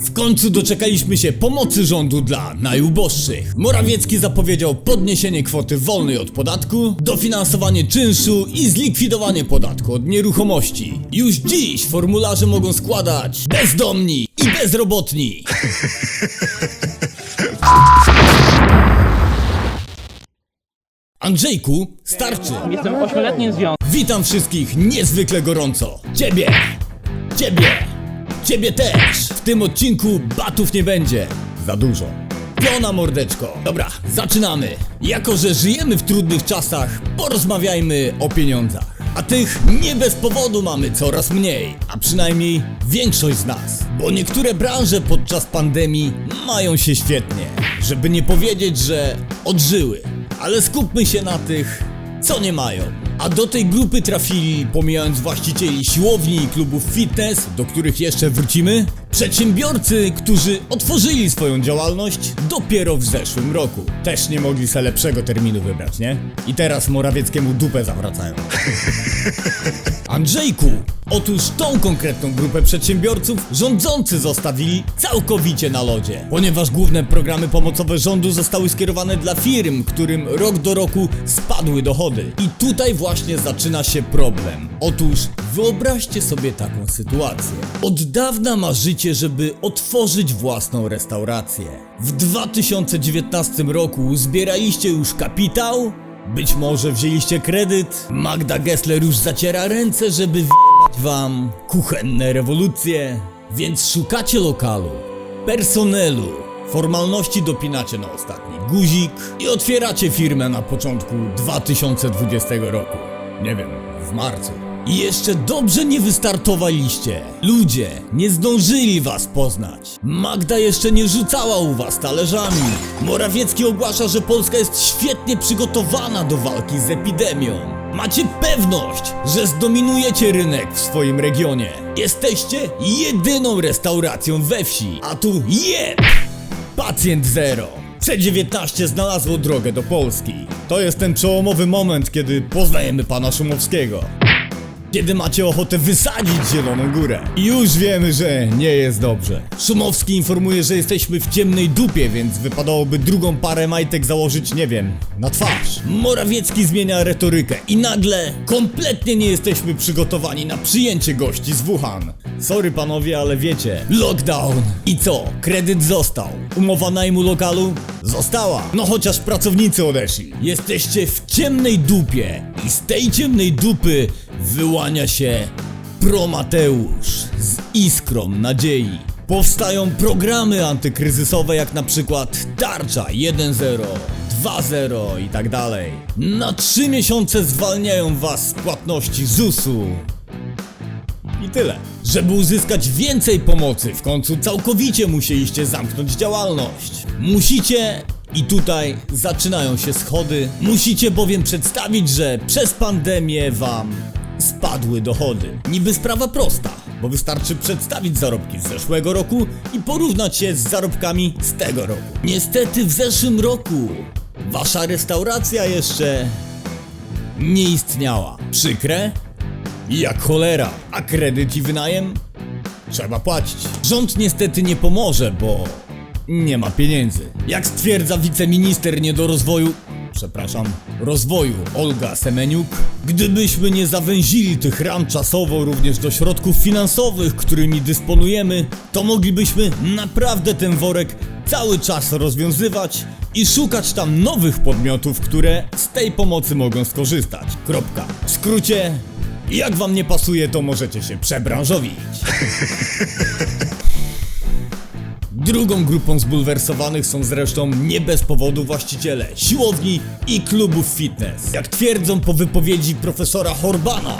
W końcu doczekaliśmy się pomocy rządu dla najuboższych. Morawiecki zapowiedział podniesienie kwoty wolnej od podatku, dofinansowanie czynszu i zlikwidowanie podatku od nieruchomości. Już dziś formularze mogą składać bezdomni i bezrobotni. Andrzejku, starczy. Jestem ośmioletnim związku. Witam wszystkich niezwykle gorąco. Ciebie! Ciebie! Ciebie też! W tym odcinku batów nie będzie. Za dużo. Piona mordeczko. Dobra, zaczynamy. Jako, że żyjemy w trudnych czasach, porozmawiajmy o pieniądzach. A tych nie bez powodu mamy coraz mniej, a przynajmniej większość z nas. Bo niektóre branże podczas pandemii mają się świetnie. Żeby nie powiedzieć, że odżyły. Ale skupmy się na tych, co nie mają. A do tej grupy trafili, pomijając właścicieli siłowni i klubów fitness, do których jeszcze wrócimy, przedsiębiorcy, którzy otworzyli swoją działalność dopiero w zeszłym roku. Też nie mogli sobie lepszego terminu wybrać, nie? I teraz Morawieckiemu dupę zawracają. Andrzejku, otóż tą konkretną grupę przedsiębiorców rządzący zostawili całkowicie na lodzie, ponieważ główne programy pomocowe rządu zostały skierowane dla firm, którym rok do roku spadły dochody. I tutaj właśnie zaczyna się problem. Otóż wyobraźcie sobie taką sytuację. Od dawna marzycie, żeby otworzyć własną restaurację. W 2019 roku zbieraliście już kapitał, być może wzięliście kredyt, Magda Gessler już zaciera ręce, żeby wjebać wam kuchenne rewolucje, więc szukacie lokalu, personelu, formalności dopinacie na ostatni guzik i otwieracie firmę na początku 2020 roku. Nie wiem, w marcu. I jeszcze dobrze nie wystartowaliście. Ludzie nie zdążyli was poznać. Magda jeszcze nie rzucała u was talerzami. Morawiecki ogłasza, że Polska jest świetnie przygotowana do walki z epidemią. Macie pewność, że zdominujecie rynek w swoim regionie. Jesteście jedyną restauracją we wsi, a tu jeb! Pacjent Zero. C19 znalazło drogę do Polski. To jest ten przełomowy moment, kiedy poznajemy pana Szumowskiego. Kiedy macie ochotę wysadzić Zieloną Górę. Już wiemy, że nie jest dobrze. Szumowski informuje, że jesteśmy w ciemnej dupie, więc wypadałoby drugą parę majtek założyć, nie wiem, na twarz. Morawiecki zmienia retorykę i nagle kompletnie nie jesteśmy przygotowani na przyjęcie gości z Wuhan. Sorry panowie, ale wiecie, lockdown. I co? Kredyt został. Umowa najmu lokalu? Została. No chociaż pracownicy odeszli. Jesteście w ciemnej dupie i z tej ciemnej dupy wyłania się Promateusz z iskrą nadziei. Powstają programy antykryzysowe jak na przykład Tarcza 1.0, 2.0 i tak dalej. Na 3 miesiące zwalniają was z płatności ZUS-u. I tyle. Żeby uzyskać więcej pomocy, w końcu całkowicie musieliście zamknąć działalność. Musicie, i tutaj zaczynają się schody, musicie bowiem przedstawić, że przez pandemię wam spadły dochody. Niby sprawa prosta, bo wystarczy przedstawić zarobki z zeszłego roku i porównać je z zarobkami z tego roku. Niestety w zeszłym roku wasza restauracja jeszcze nie istniała. Przykre? Jak cholera, a kredyt i wynajem? Trzeba płacić. Rząd niestety nie pomoże, bo nie ma pieniędzy. Jak stwierdza wiceminister niedorozwoju, przepraszam, rozwoju Olga Semeniuk, gdybyśmy nie zawęzili tych ram czasowo również do środków finansowych, którymi dysponujemy, to moglibyśmy naprawdę ten worek cały czas rozwiązywać i szukać tam nowych podmiotów, które z tej pomocy mogą skorzystać. Kropka. W skrócie, jak wam nie pasuje, to możecie się przebranżowić. Drugą grupą zbulwersowanych są zresztą nie bez powodu właściciele siłowni i klubów fitness. Jak twierdzą po wypowiedzi profesora Horbana,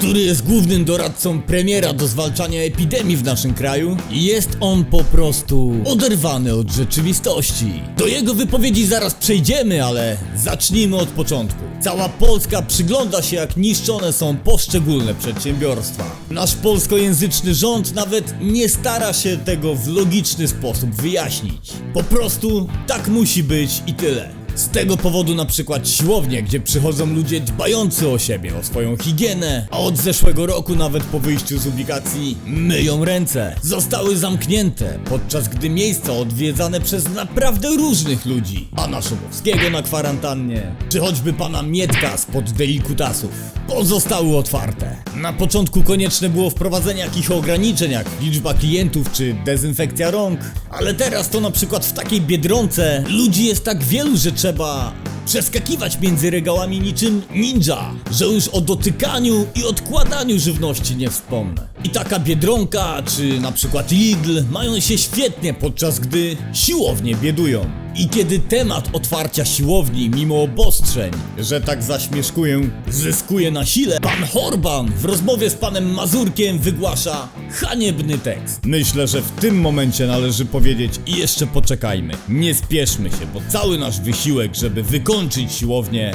który jest głównym doradcą premiera do zwalczania epidemii w naszym kraju, jest on po prostu oderwany od rzeczywistości. Do jego wypowiedzi zaraz przejdziemy, ale zacznijmy od początku. Cała Polska przygląda się jak niszczone są poszczególne przedsiębiorstwa. Nasz polskojęzyczny rząd nawet nie stara się tego w logiczny sposób wyjaśnić. Po prostu tak musi być i tyle. Z tego powodu na przykład siłownie, gdzie przychodzą ludzie dbający o siebie, o swoją higienę, a od zeszłego roku nawet po wyjściu z ubikacji myją ręce, zostały zamknięte, podczas gdy miejsca odwiedzane przez naprawdę różnych ludzi. Pana Szumowskiego na kwarantannie, czy choćby pana Mietka spod Delikutasów, pozostały otwarte. Na początku konieczne było wprowadzenie jakichś ograniczeń, jak liczba klientów czy dezynfekcja rąk, ale teraz to na przykład w takiej biedronce ludzi jest tak wielu, że trzeba przeskakiwać między regałami niczym ninja, że już o dotykaniu i odkładaniu żywności nie wspomnę. I taka biedronka, czy na przykład Lidl mają się świetnie, podczas gdy siłownie biedują. I kiedy temat otwarcia siłowni, mimo obostrzeń, że tak zaśmieszkuję, zyskuje na sile, pan Horban w rozmowie z panem Mazurkiem wygłasza haniebny tekst. Myślę, że w tym momencie należy powiedzieć i jeszcze poczekajmy. Nie spieszmy się, bo cały nasz wysiłek, żeby wykończyć siłownię,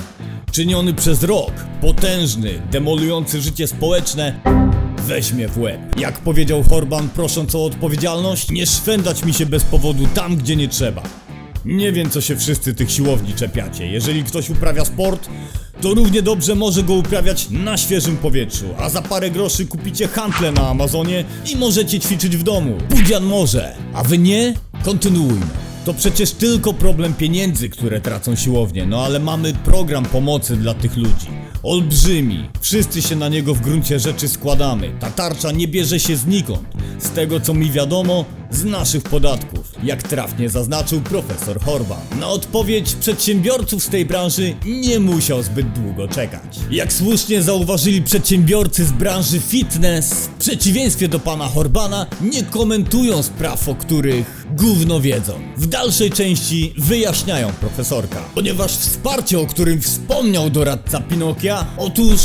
czyniony przez rok, potężny, demolujący życie społeczne, weźmie w łeb. Jak powiedział Horban, prosząc o odpowiedzialność, nie szwendać mi się bez powodu tam, gdzie nie trzeba. Nie wiem, co się wszyscy tych siłowni czepiacie. Jeżeli ktoś uprawia sport, to równie dobrze może go uprawiać na świeżym powietrzu, a za parę groszy kupicie hantle na Amazonie i możecie ćwiczyć w domu. Pudzian może, a wy nie? Kontynuujmy. To przecież tylko problem pieniędzy, które tracą siłownie, no ale mamy program pomocy dla tych ludzi. Olbrzymi. Wszyscy się na niego w gruncie rzeczy składamy. Ta tarcza nie bierze się znikąd. Z tego co mi wiadomo, z naszych podatków. Jak trafnie zaznaczył profesor Horban. Na odpowiedź przedsiębiorców z tej branży nie musiał zbyt długo czekać. Jak słusznie zauważyli przedsiębiorcy z branży fitness, w przeciwieństwie do pana Horbana, nie komentują spraw, o których gówno wiedzą. W dalszej części wyjaśniają profesorka, ponieważ wsparcie, o którym wspomniał doradca Pinokia, otóż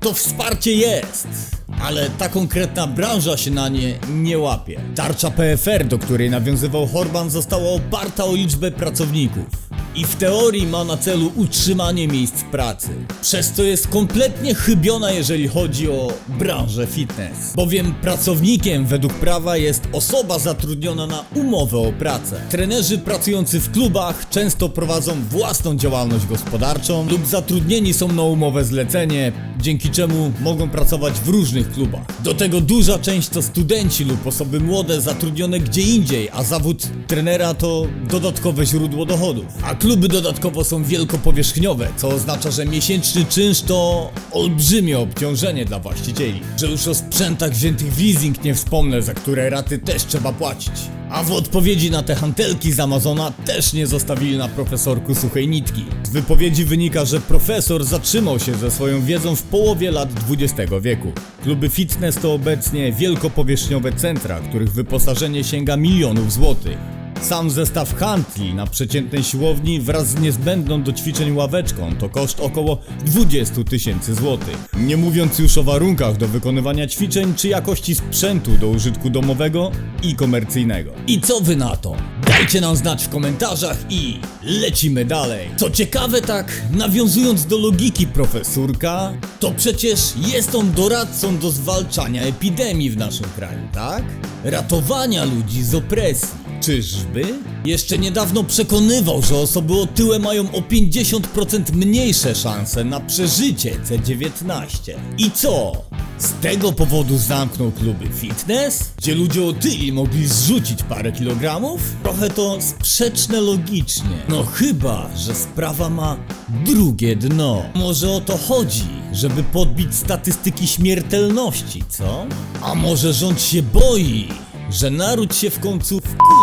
to wsparcie jest. Ale ta konkretna branża się na nie nie łapie. Tarcza PFR, do której nawiązywał Horban, została oparta o liczbę pracowników. I w teorii ma na celu utrzymanie miejsc pracy. Przez co jest kompletnie chybiona, jeżeli chodzi o branżę fitness. Bowiem pracownikiem według prawa jest osoba zatrudniona na umowę o pracę. Trenerzy pracujący w klubach często prowadzą własną działalność gospodarczą lub zatrudnieni są na umowę zlecenie, dzięki czemu mogą pracować w różnych klubach. Do tego duża część to studenci lub osoby młode zatrudnione gdzie indziej, a zawód trenera to dodatkowe źródło dochodów. A kluby dodatkowo są wielkopowierzchniowe, co oznacza, że miesięczny czynsz to olbrzymie obciążenie dla właścicieli. Że już o sprzętach wziętych w leasing nie wspomnę, za które raty też trzeba płacić. A w odpowiedzi na te hantelki z Amazona też nie zostawili na profesorku suchej nitki. Z wypowiedzi wynika, że profesor zatrzymał się ze swoją wiedzą w połowie lat XX wieku. Kluby fitness to obecnie wielkopowierzchniowe centra, których wyposażenie sięga milionów złotych. Sam zestaw handli na przeciętnej siłowni wraz z niezbędną do ćwiczeń ławeczką to koszt około 20 tysięcy złotych. Nie mówiąc już o warunkach do wykonywania ćwiczeń czy jakości sprzętu do użytku domowego i komercyjnego. I co wy na to? Dajcie nam znać w komentarzach i lecimy dalej. Co ciekawe tak, nawiązując do logiki profesurka, to przecież jest on doradcą do zwalczania epidemii w naszym kraju, tak? Ratowania ludzi z opresji. Czyżby? Jeszcze niedawno przekonywał, że osoby otyłe mają o 50% mniejsze szanse na przeżycie C19. I co? Z tego powodu zamknął kluby fitness, gdzie ludzie otyli mogli zrzucić parę kilogramów? Trochę to sprzeczne logicznie. No chyba, że sprawa ma drugie dno. Może o to chodzi, żeby podbić statystyki śmiertelności, co? A może rząd się boi, że naród się w końcu wkurwi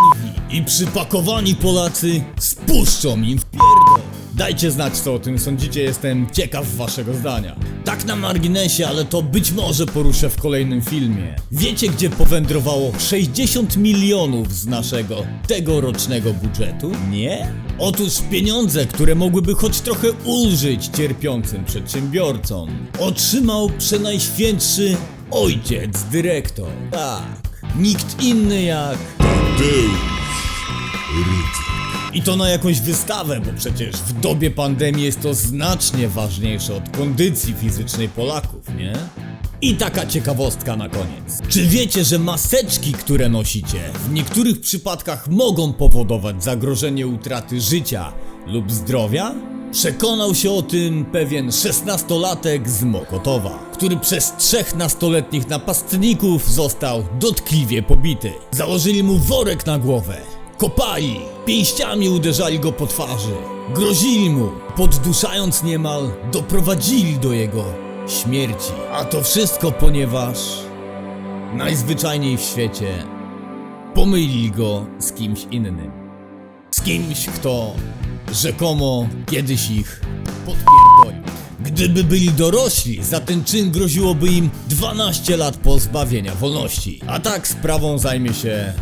i przypakowani Polacy spuszczą im w pierdol. Dajcie znać co o tym sądzicie, jestem ciekaw waszego zdania. Tak na marginesie, ale to być może poruszę w kolejnym filmie. Wiecie gdzie powędrowało 60 milionów z naszego tegorocznego budżetu? Nie? Otóż pieniądze, które mogłyby choć trochę ulżyć cierpiącym przedsiębiorcom, otrzymał przenajświętszy ojciec dyrektor. Tak, nikt inny jak... I to na jakąś wystawę, bo przecież w dobie pandemii jest to znacznie ważniejsze od kondycji fizycznej Polaków, nie? I taka ciekawostka na koniec. Czy wiecie, że maseczki, które nosicie, w niektórych przypadkach mogą powodować zagrożenie utraty życia lub zdrowia? Przekonał się o tym pewien szesnastolatek z Mokotowa, który przez trzech nastoletnich napastników został dotkliwie pobity. Założyli mu worek na głowę, kopali, pięściami uderzali go po twarzy, grozili mu, podduszając niemal, doprowadzili do jego śmierci. A to wszystko ponieważ najzwyczajniej w świecie pomylili go z kimś innym. Z kimś, kto rzekomo kiedyś ich podpierdolił. Gdyby byli dorośli, za ten czyn groziłoby im 12 lat pozbawienia wolności. A tak sprawą zajmie się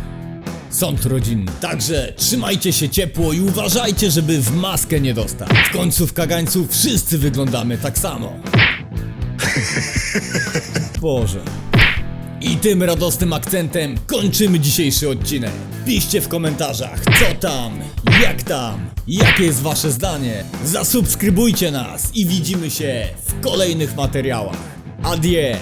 sąd rodzinny. Także trzymajcie się ciepło i uważajcie, żeby w maskę nie dostać. W końcu w kagańcu wszyscy wyglądamy tak samo. Boże. I tym radosnym akcentem kończymy dzisiejszy odcinek. Piszcie w komentarzach, co tam, jak tam, jakie jest wasze zdanie. Zasubskrybujcie nas i widzimy się w kolejnych materiałach. Adie!